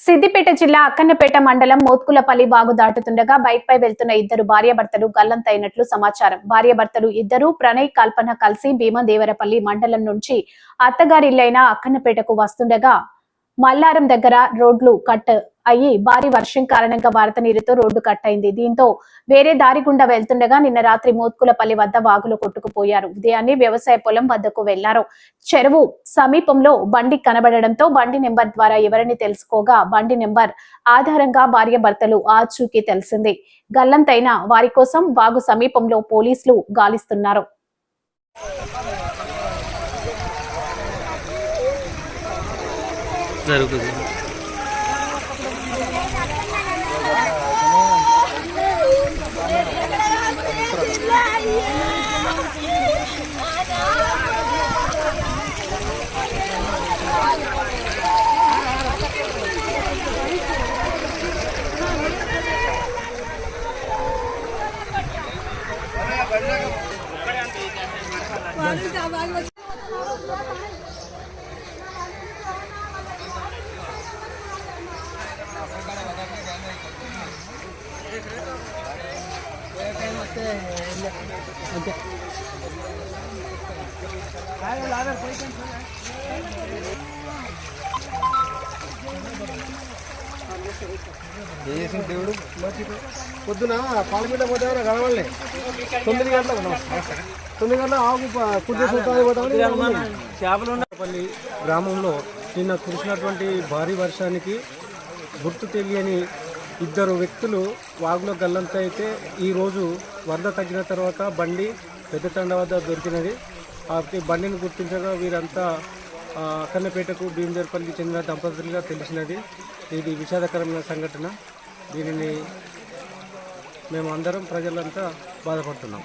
సిద్దిపేట జిల్లా అక్కన్నపేట మండలం మోత్కులపల్లి వాగు దాటుతుండగా బైక్ పై వెళ్తున్న ఇద్దరు భార్యాభర్తలు గల్లంతైనట్లు సమాచారం. భార్యాభర్తలు ఇద్దరు ప్రణయ్ కల్పన కలిసి భీమదేవరపల్లి మండలం నుంచి అత్తగారిల్లైన అక్కన్నపేటకు వస్తుండగా మల్లారం దగ్గర రోడ్లు కట్ అయ్యి భారీ వర్షం కారణంగా వరద నీరుతో రోడ్డు కట్ అయింది. దీంతో వేరే దారి గుండా వెళ్తుండగా నిన్న రాత్రి మోత్కులపల్లి వద్ద వాగులో కొట్టుకుపోయారు. ఉదయాన్నే వ్యవసాయ పొలం వద్దకు వెళ్ళారు. చెరువు సమీపంలో బండి కనబడడంతో బండి నెంబర్ ద్వారా ఎవరిని తెలుసుకోగా బండి నెంబర్ ఆధారంగా భార్య భర్తలు ఆచూకీ తెలిసింది. గల్లంతైన వారి కోసం వాగు సమీపంలో పోలీసులు గాలిస్తున్నారు. జరుగుతుంది చేసిన దేవుడు? పొద్దున పాలపీట పోతే కలవాలి తొమ్మిది గంటలకు తొమ్మిది గంటల ఆకు చేపలు గ్రామంలో నిన్న కురిసినటువంటి భారీ వర్షానికి గుర్తు తెలియని ఇద్దరు వ్యక్తులు వాగులో గల్లంతా అయితే ఈరోజు వరద తగ్గిన తర్వాత బండి పెద్ద తండ వద్ద దొరికినది. ఆ బండిని గుర్తించగా వీరంతా అక్కన్నపేటకు భీమదేవరపల్లికి చెందిన దంపతులుగా తెలిసినది. ఇది విషాదకరమైన సంఘటన. దీనిని మేము అందరం ప్రజలంతా బాధపడుతున్నాం.